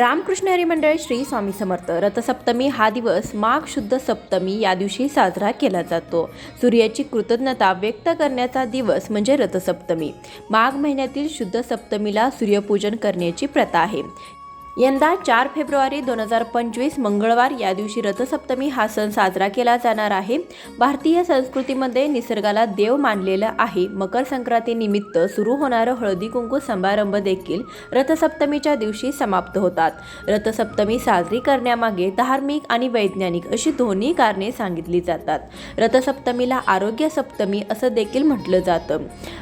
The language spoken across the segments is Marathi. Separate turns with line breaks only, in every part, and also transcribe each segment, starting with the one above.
रामकृष्ण हरिमंडळ श्री स्वामी समर्थ. रथसप्तमी हा दिवस माघ शुद्ध सप्तमी या दिवशी साजरा केला जातो. सूर्याची कृतज्ञता व्यक्त करण्याचा दिवस म्हणजे रथसप्तमी. माघ महिन्यातील शुद्ध सप्तमीला सूर्यपूजन करण्याची प्रथा आहे. यंदा चार फेब्रुवारी दोन हजार पंचवीस मंगळवार या दिवशी रथसप्तमी हा सण साजरा केला जाणार आहे. भारतीय संस्कृतीमध्ये निसर्गाला देव मानलेलं आहे. मकर संक्रांतीनिमित्त सुरू होणारं हळदी कुंकू समारंभ देखील रथसप्तमीच्या दिवशी समाप्त होतात. रथसप्तमी साजरी करण्यामागे धार्मिक आणि वैज्ञानिक अशी दोन्ही कारणे सांगितली जातात. रथसप्तमीला आरोग्य सप्तमी असं देखील म्हटलं जातं.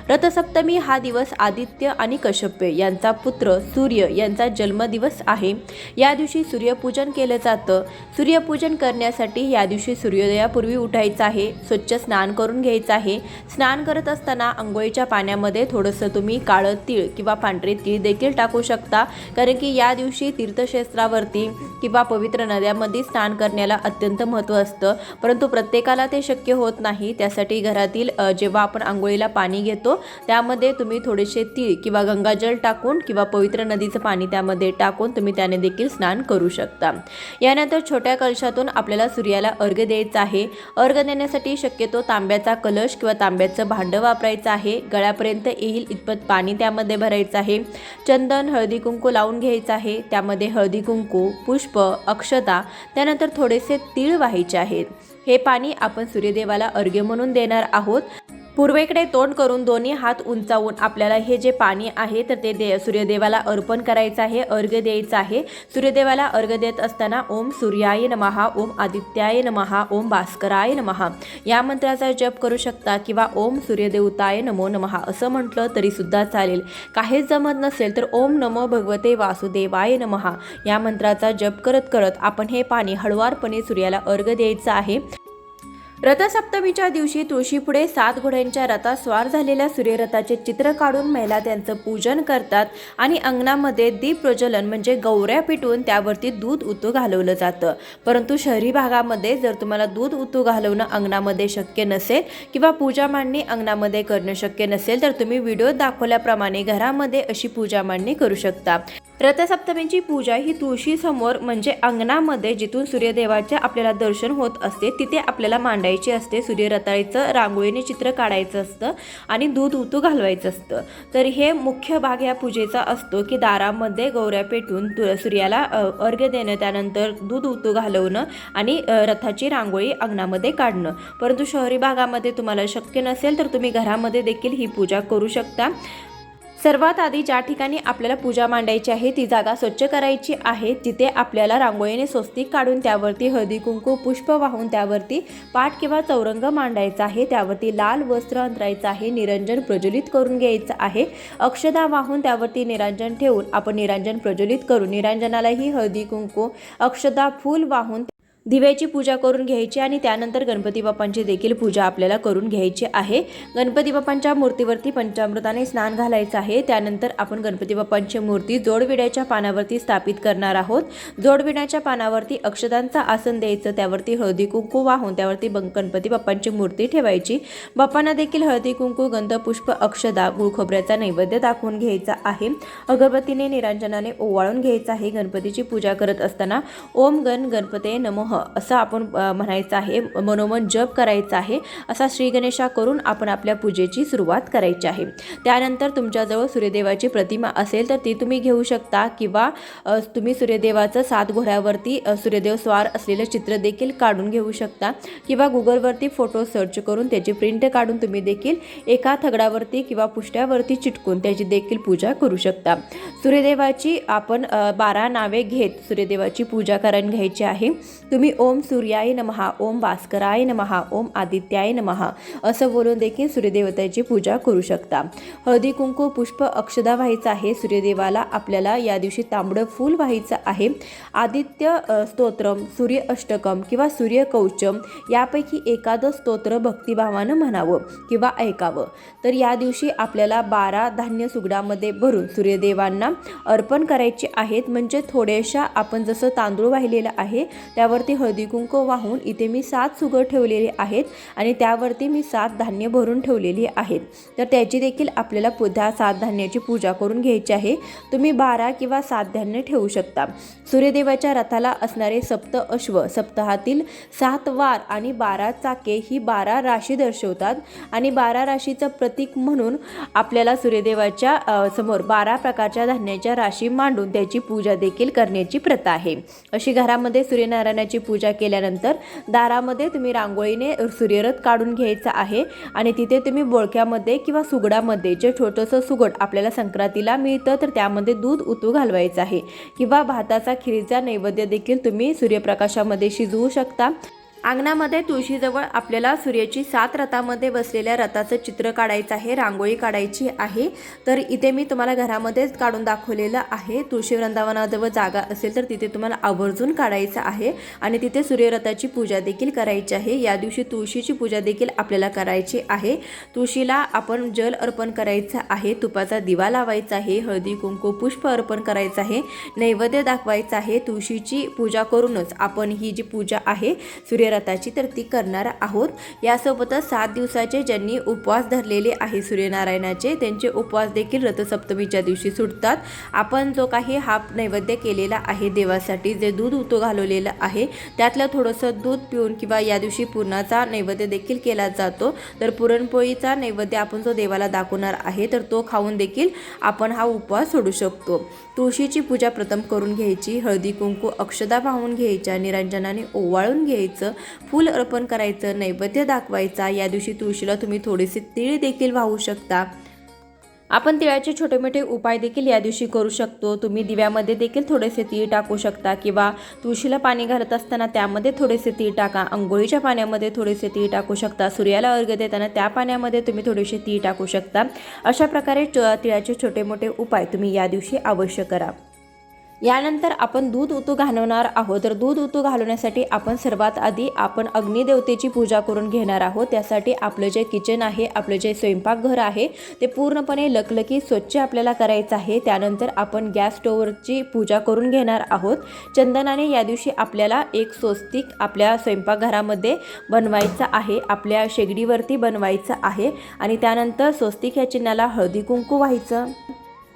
रथसप्तमी हा दिवस आदित्य आणि कश्यप्य यांचा पुत्र सूर्य यांचा जन्मदिवस आहे. या दिवशी सूर्यपूजन केलं जातं. सूर्यपूजन करण्यासाठी या दिवशी सूर्योदयापूर्वी उठायचं आहे. स्वच्छ स्नान करून घ्यायचं आहे. स्नान करत असताना आंघोळीच्या पाण्यामध्ये थोडंसं तुम्ही काळं तीळ किंवा पांढरे तीळ देखील टाकू शकता. कारण की या दिवशी तीर्थक्षेत्रावरती किंवा पवित्र नद्यामध्ये स्नान करण्याला अत्यंत महत्त्व असतं. परंतु प्रत्येकाला ते शक्य होत नाही. त्यासाठी घरातील जेव्हा आपण आंघोळीला पाणी घेतो त्यामध्ये तुम्ही थोडेसे तीळ किंवा गंगाजल टाकून किंवा पवित्र नदीचं पाणी त्यामध्ये टाकून तुम्ही त्याने देखील स्नान करू शकता. यानंतर छोट्या कलशातून आपल्याला सूर्याला अर्घ्य द्यायचा आहे. अर्घ्य देण्यासाठी शक्यतो तांब्याचा कलश किंवा तांब्याचं भांडं वापरायचं आहे. गळ्यापर्यंत येईल इतपत पाणी त्यामध्ये भरायचं आहे. चंदन हळदी कुंकू लावून घ्यायचं आहे. त्यामध्ये हळदी कुंकू पुष्प अक्षता त्यानंतर थोडेसे तीळ व्हायचे आहेत. हे पाणी आपण सूर्यदेवाला अर्घ्य म्हणून देणार आहोत. पूर्वेकडे तोंड करून दोन्ही हात उंचावून आपल्याला हे जे पाणी आहे तर ते दे सूर्यदेवाला अर्पण करायचं आहे अर्घ्य द्यायचं आहे. सूर्यदेवाला अर्घ्य देत असताना ओम सूर्याय नमहा ओम आदित्याय नमहा ओम भास्कराय नमहा या मंत्राचा जप करू शकता किंवा ओम सूर्यदेवताय नमो नमहा असं म्हटलं तरी सुद्धा चालेल. काहीच जमत नसेल तर ओम नमो भगवते वासुदेवाय नमहा या मंत्राचा जप करत करत आपण हे पाणी हळुवारपणे सूर्याला अर्घ्य द्यायचं आहे. रथसप्तमीच्या दिवशी तुळशीपुढे सात घोड्यांच्या रथात स्वार झालेल्या सूर्यरथाचे चित्र काढून महिला त्यांचं पूजन करतात आणि अंगणामध्ये दीप प्रज्वलन म्हणजे गौऱ्या पिटवून त्यावरती दूध उतू घालवलं जातं. परंतु शहरी भागामध्ये जर तुम्हाला दूध उतू घालवणं अंगणामध्ये शक्य नसेल किंवा पूजा मांडणी अंगणामध्ये करणं शक्य नसेल तर तुम्ही व्हिडिओ दाखवल्याप्रमाणे घरामध्ये अशी पूजा मांडणी करू शकता. रथसप्तमीची पूजा ही तुळशीसमोर म्हणजे अंगणामध्ये जिथून सूर्यदेवाचे आपल्याला दर्शन होत असते तिथे आपल्याला मांडायची असते. सूर्यरताळीचं रांगोळीने चित्र काढायचं असतं आणि दूध उतू घालवायचं असतं. तर हे मुख्य भाग या पूजेचा असतो की दारामध्ये गौऱ्या पेटून तु सूर्याला अर्घ्य देणं त्यानंतर दूध उतू घालवणं आणि रथाची रांगोळी अंगणामध्ये काढणं. परंतु शहरी भागामध्ये तुम्हाला शक्य नसेल तर तुम्ही घरामध्ये देखील ही पूजा करू शकता. सर्वात आधी ज्या ठिकाणी आपल्याला पूजा मांडायची आहे ती जागा स्वच्छ करायची आहे तिथे आपल्याला रांगोळीने स्वस्तिक काढून त्यावरती हळदी कुंकू पुष्प वाहून त्यावरती पाठ किंवा चौरंग मांडायचा आहे त्यावरती लाल वस्त्र अंतरायचं आहे निरंजन प्रज्वलित करून घ्यायचं आहे. अक्षदा वाहून त्यावरती निरांजन ठेवून आपण निरांजन प्रज्वलित करू. निरांजनालाही हळदी कुंकू अक्षदा फूल वाहून दिव्याची पूजा करून घ्यायची आणि त्यानंतर गणपती बाप्पांची देखील पूजा आपल्याला करून घ्यायची आहे. गणपती बाप्पांच्या मूर्तीवरती पंचामृताने स्नान घालायचं आहे. त्यानंतर आपण गणपती बाप्पांची मूर्ती जोडविड्याच्या पानावरती स्थापित करणार आहोत. जोडविड्याच्या पानावरती अक्षदांचं आसन द्यायचं त्यावरती हळदी कुंकू वाहून त्यावरती बं- गणपती बाप्पांची मूर्ती ठेवायची. बाप्पांना देखील हळदी कुंकू गंध पुष्प अक्षदा गुळखोबऱ्याचा नैवेद्य दाखवून घ्यायचा आहे. अगरबत्तीने निरांजनाने ओवाळून घ्यायचा आहे. गणपतीची पूजा करत असताना ओम गण गणपते नमः. असं आपण म्हणायचं आहे मनोमन जप करायचा आहे असा श्री गणेशा करून आपण आपल्या पूजेची सुरुवात करायची आहे. त्यानंतर तुमच्याजवळ सूर्यदेवाची प्रतिमा असेल तर ती तुम्ही घेऊ शकता किंवा तुम्ही सूर्यदेवाचं सात घोड्यावरती सूर्यदेव स्वार असलेलं चित्र देखील काढून घेऊ शकता किंवा गुगलवरती फोटो सर्च करून त्याची प्रिंट काढून तुम्ही देखील एका थगडावरती किंवा पुष्ट्यावरती चिटकून त्याची देखील पूजा करू शकता. सूर्यदेवाची आपण बारा नावे घेत सूर्यदेवाची पूजा करून घ्यायची आहे. तुम्ही ओम सूर्याय नमहा ओम भास्कराय नमहा ओम आदित्याय नमहा असं बोलून देखील सूर्यदेवतेची पूजा करू शकता. हळदी कुंकू पुष्प अक्षदा व्हायचं आहे. सूर्यदेवाला आपल्याला या दिवशी तांबडं फूल व्हायचं आहे. आदित्य स्तोत्रम सूर्य अष्टकम किंवा सूर्यकौचम यापैकी एखादं स्तोत्र भक्तिभावानं म्हणावं किंवा ऐकावं. तर या दिवशी आपल्याला बारा धान्य सुगडामध्ये भरून सूर्यदेवांना अर्पण करायचे आहेत. म्हणजे थोड्याशा आपण जसं तांदूळ वाहिलेलं आहे त्यावर त्यावरती हळदी कुंकू वाहून इथे मी सात सुगं ठेवलेले आहेत आणि त्यावरती मी सात धान्य भरून ठेवलेली आहेत. तर त्याची देखील आपल्याला पुध्या सात धान्याची पूजा करून घ्यायची आहे. तुम्ही बारा किंवा सात धान्य ठेवू शकता. सूर्यदेवाच्या रथाला असणारे सप्त अश्व सप्ताहातील सात वार आणि बारा चाके ही बारा राशी दर्शवतात. आणि बारा राशीचं प्रतीक म्हणून आपल्याला सूर्यदेवाच्या समोर बारा प्रकारच्या धान्याच्या राशी मांडून त्याची पूजा देखील करण्याची प्रथा आहे. अशी घरामध्ये सूर्यनारायणाची पूजा केल्यानंतर दारामध्ये तुम्ही रांगोळीने सूर्यरथ काढून घ्यायचा आहे आणि तिथे तुम्ही बोळक्यामध्ये किंवा सुगडामध्ये जे छोटंसं सुगड आपल्याला संक्रांतीला मिळतं तर त्यामध्ये दूध उतू घालवायचं आहे. किंवा भाताचा खिरीचा नैवेद्य देखील तुम्ही सूर्यप्रकाशामध्ये शिजवू शकता. अंगणामध्ये तुळशीजवळ आपल्याला सूर्याची सात रथामध्ये बसलेल्या रथाचं चित्र काढायचं आहे रांगोळी काढायची आहे. तर इथे मी तुम्हाला घरामध्येच काढून दाखवलेलं आहे. तुळशी वृंदावनाजवळ जागा असेल तर तिथे तुम्हाला आवर्जून काढायचं आहे आणि तिथे सूर्यरथाची पूजा देखील करायची आहे. या दिवशी तुळशीची पूजा देखील आपल्याला करायची आहे. तुळशीला आपण जल अर्पण करायचं आहे तुपाचा दिवा लावायचा आहे हळदी कुंकू पुष्प अर्पण करायचं आहे नैवेद्य दाखवायचं आहे. तुळशीची पूजा करूनच आपण ही जी पूजा आहे सूर्य सूर्यरथाची तर ती करणार आहोत. यासोबतच सात दिवसाचे ज्यांनी उपवास धरलेले आहे सूर्यनारायणाचे त्यांचे उपवास देखील रथसप्तमीच्या दिवशी सुटतात. आपण जो काही हा नैवेद्य केलेला आहे देवासाठी जे दूध उतो घालवलेलं आहे त्यातलं थोडंसं दूध पिऊन किंवा या दिवशी पूर्णाचा नैवेद्य देखील केला जातो. तर पुरणपोळीचा नैवेद्य आपण जो देवाला दाखवणार आहे तर तो खाऊन देखील आपण हा उपवास सोडू शकतो. तुळशीची पूजा प्रथम करून घ्यायची हळदी कुंकू अक्षदा वाहून घ्यायच्या निरांजनाने ओवाळून घ्यायचं फूल अर्पण करायचं नैवेद्य दाखवायचा या दिवशी तुळशीला तुम्ही थोडेसे तीळ देखील वाहू शकता. आपण तिळाचे छोटे मोठे उपाय देखील या दिवशी करू शकतो. तुम्ही दिव्यामध्ये देखील थोडेसे तीळ टाकू शकता किंवा तुळशीला पाणी घालत असताना त्यामध्ये थोडेसे तीळ टाका. अंघोळीच्या पाण्यामध्ये थोडेसे तीळ टाकू शकता. सूर्याला अर्घ्य देताना त्या पाण्यामध्ये तुम्ही थोडेसे तीळ टाकू शकता. अशा प्रकारे तिळाचे छोटे मोठे उपाय तुम्ही या दिवशी अवश्य करा. यानंतर आपण दूध उतू घालवणार आहोत. तर दूध उतू घालवण्यासाठी आपण सर्वात आधी आपण अग्निदेवतेची पूजा करून घेणार आहोत. त्यासाठी आपलं जे किचन आहे आपलं जे स्वयंपाकघर आहे ते पूर्णपणे लकलकी स्वच्छ आपल्याला करायचं आहे. त्यानंतर आपण गॅस स्टोवरची पूजा करून घेणार आहोत. चंदनाने या दिवशी आपल्याला एक स्वस्तिक आपल्या स्वयंपाकघरामध्ये बनवायचं आहे. आपल्या शेगडीवरती बनवायचं आहे. आणि त्यानंतर स्वस्तिक या चिन्हाला हळदी कुंकू व्हायचं.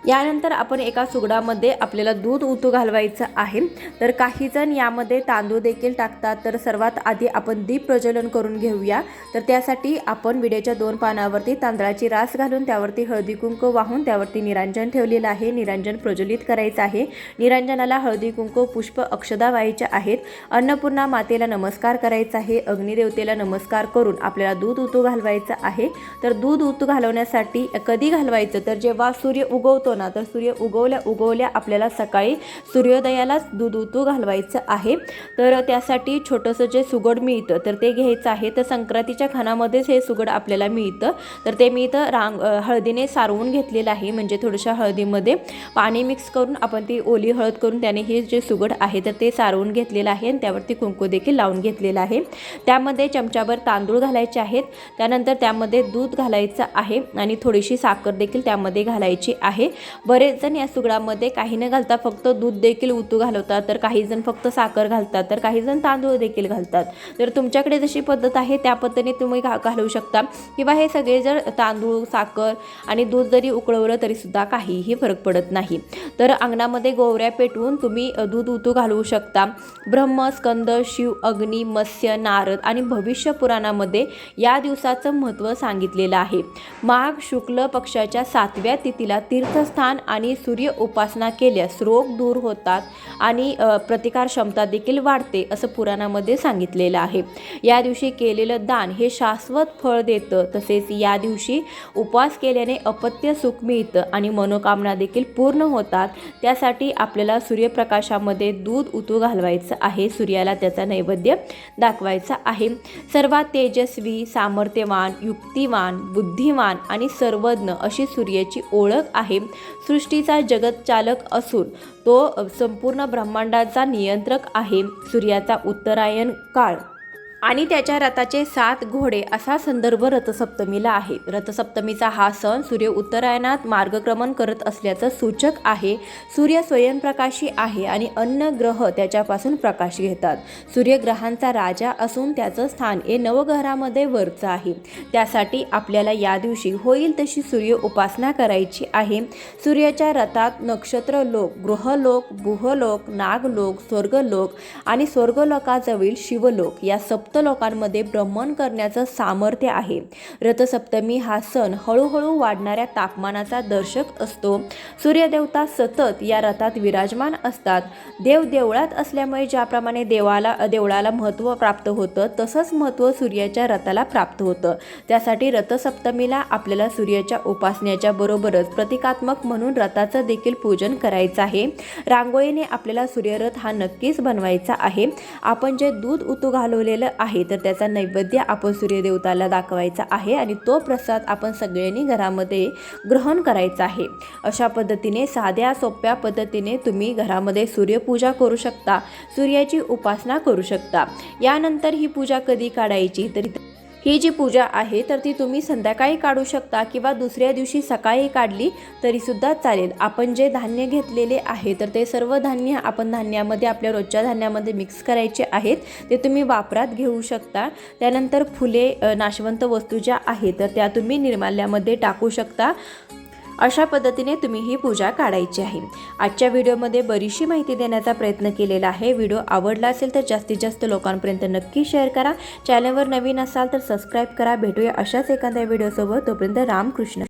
यानंतर आपण एका सुगडामध्ये आपल्याला दूध उतू घालवायचं आहे. तर काही जण यामध्ये तांदूळ देखील टाकतात. तर सर्वात आधी आपण दीप प्रज्वलन करून घेऊया. तर त्यासाठी आपण विड्याच्या दोन पानावरती तांदळाची रास घालून त्यावरती हळदी कुंकू वाहून त्यावरती निरांजन ठेवलेलं आहे. निरांजन प्रज्वलित करायचं आहे. निरांजनाला हळदी कुंकू पुष्प अक्षदा व्हायच्या आहेत. अन्नपूर्णा मातेला नमस्कार करायचा आहे. अग्निदेवतेला नमस्कार करून आपल्याला दूध उतू घालवायचं आहे. तर दूध उतू घालवण्यासाठी कधी घालवायचं? तर जेव्हा सूर्य उगवतो ना तर सूर्य उगवल्या उगवल्या आपल्याला सकाळी सूर्योदयालाच दूध उतू घालवायचं आहे. तर त्यासाठी छोटंसं जे सुगड मिळतं तर ते घ्यायचं आहे. तर संक्रांतीच्या खानामध्येच हे सुगड आपल्याला मिळतं. तर ते मी इथं रांग हळदीने सारवून घेतलेलं आहे. म्हणजे थोडंशा हळदीमध्ये पाणी मिक्स करून आपण ती ओली हळद करून त्याने हे जे सुगड आहे तर ते सारवून घेतलेलं आहे आणि त्यावरती कुंकू देखील लावून घेतलेलं आहे. त्यामध्ये चमच्यावर तांदूळ घालायचे आहेत. त्यानंतर त्यामध्ये दूध घालायचं आहे आणि थोडीशी साखर देखील त्यामध्ये घालायची आहे. बरेच जण या सुगडामध्ये काही न घालता फक्त दूध देखील उतू घालवतात तर काही जण फक्त साखर घालतात तर काही जण तांदूळ देखील घालतात. तर तुमच्याकडे जशी पद्धत आहे त्या पद्धतीने तुम्ही घा घालवू शकता. किंवा हे सगळे जर तांदूळ साखर आणि दूध जरी उकळवलं तरीसुद्धा काहीही फरक पडत नाही. तर अंगणामध्ये गोवऱ्या पेटवून तुम्ही दूध उतू घालवू शकता. ब्रह्म स्कंद शिव अग्नी मत्स्य नारद आणि भविष्य पुराणामध्ये या दिवसाचं महत्त्व सांगितलेलं आहे. माघ शुक्ल पक्षाच्या सातव्या तिथीला तीर्थ स्थान आणि सूर्य उपासना केल्यास रोग दूर होतात आणि प्रतिकार क्षमता देखील वाढते असं पुराणामध्ये सांगितलेलं आहे. या दिवशी केलेलं दान हे शाश्वत फळ देतं. तसेच या दिवशी उपवास केल्याने अपत्य सुख मिळतं आणि मनोकामना देखील पूर्ण होतात. त्यासाठी आपल्याला सूर्यप्रकाशामध्ये दूध उतू घालवायचं आहे. सूर्याला त्याचा नैवेद्य दाखवायचा आहे. सर्वात तेजस्वी सामर्थ्यवान युक्तिवान बुद्धिमान आणि सर्वज्ञ अशी सूर्याची ओळख आहे. सृष्टीचा जगतचालक असून तो संपूर्ण ब्रह्मांडाचा नियंत्रक आहे. सूर्याचा उत्तरायण काळ. आणि त्याच्या रथाचे सात घोडे असा संदर्भ रथसप्तमीला आहे. रथसप्तमीचा हा सण सूर्य उत्तरायणात मार्गक्रमण करत असल्याचं सूचक आहे. सूर्य स्वयंप्रकाशी आहे आणि अन्न ग्रह त्याच्यापासून प्रकाश घेतात. सूर्य ग्रहांचा राजा असून त्याचं स्थान हे नवग्रहामध्ये वरचं आहे. त्यासाठी आपल्याला या दिवशी होईल तशी सूर्य उपासना करायची आहे. सूर्याच्या रथात नक्षत्र लोक गृहलोक बुहलोक नागलोक स्वर्गलोक आणि स्वर्गलोकाजवळील शिवलोक या सप्तलोकांमध्ये भ्रमण करण्याचं सामर्थ्य आहे. रथसप्तमी हा सण हळूहळू वाढणाऱ्या तापमानाचा दर्शक असतो. सूर्यदेवता सतत या रथात विराजमान असतात. देव देवळात असल्यामुळे ज्याप्रमाणे देवाला देवळाला महत्त्व प्राप्त होतं तसंच महत्त्व सूर्याच्या रथाला प्राप्त होतं. त्यासाठी रथसप्तमीला आपल्याला सूर्याच्या उपासनेच्या बरोबरच प्रतिकात्मक म्हणून रथाचं देखील पूजन करायचं आहे. रांगोळीने आपल्याला सूर्यरथ हा नक्कीच बनवायचा आहे. आपण जे दूध उतू घालवलेलं आहे तर त्याचा नैवेद्य आपण सूर्यदेवताला दाखवायचा आहे आणि तो प्रसाद आपण सगळ्यांनी घरामध्ये ग्रहण करायचा आहे. अशा पद्धतीने साध्या सोप्या पद्धतीने तुम्ही घरामध्ये सूर्यपूजा करू शकता सूर्याची उपासना करू शकता. यानंतर ही पूजा कधी काढायची? तरी ही जी पूजा आहे तर ती तुम्ही संध्याकाळी काढू शकता किंवा दुसऱ्या दिवशी सकाळी काढली तरीसुद्धा चालेल. आपण जे धान्य घेतलेले आहे तर ते सर्व धान्य आपण धान्यामध्ये आपल्या रोजच्या धान्यामध्ये मिक्स करायचे आहेत. ते तुम्ही वापरात घेऊ शकता. त्यानंतर फुले नाशवंत वस्तू ज्या आहेत तर त्या तुम्ही निर्माल्यामध्ये टाकू शकता. अशा पद्धतीने तुम्ही ही पूजा काढायची आहे. आजच्या व्हिडिओमध्ये बरीचशी माहिती देण्याचा प्रयत्न केलेला आहे. व्हिडिओ आवडला असेल तर जास्तीत जास्त लोकांपर्यंत नक्की शेअर करा. चॅनलवर नवीन असाल तर सबस्क्राईब करा. भेटूया अशाच एखाद्या व्हिडिओसोबत. तोपर्यंत रामकृष्ण.